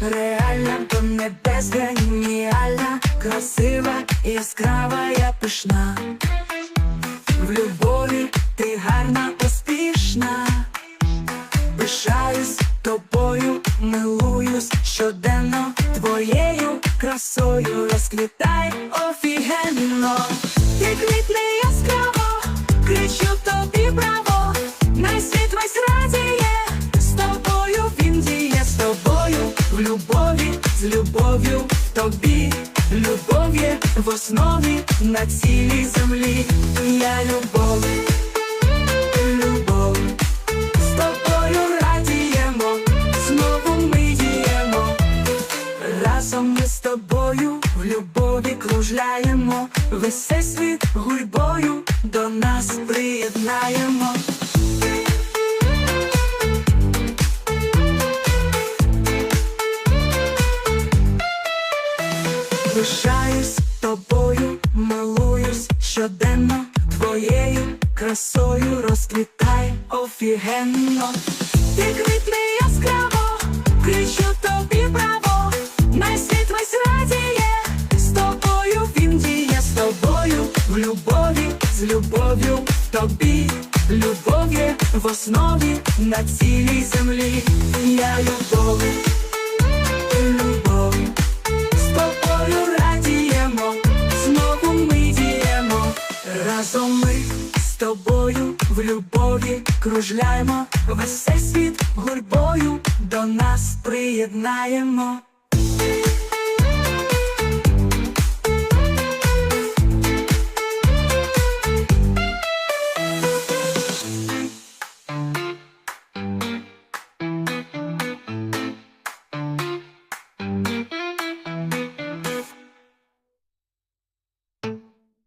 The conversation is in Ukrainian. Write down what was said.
реальна, до небес геніальна, красива, яскрава, я пишна. В любові ти гарна, успішна. Пишаюсь тобою, милуюсь щоденно твоєю красою розквітай офігенно. Ти квітне любов'ю тобі. Любов є в основі на цілій землі. Я любов, любов. З тобою радіємо, знову ми діємо. Разом ми з тобою в любові кружляємо, весь світ гурьбою до нас приєднаємо. Пишаюсь тобою, милуюсь щоденно твоєю красою розквітай офігенно. Ти квітне яскраво, кричу тобі браво, най світ весь радіє, з тобою він діє, з тобою в любові, з любов'ю тобі. Любов є в основі на цілій землі. Я любов, в любові кружляємо, весь світ гурбою до нас приєднаємо.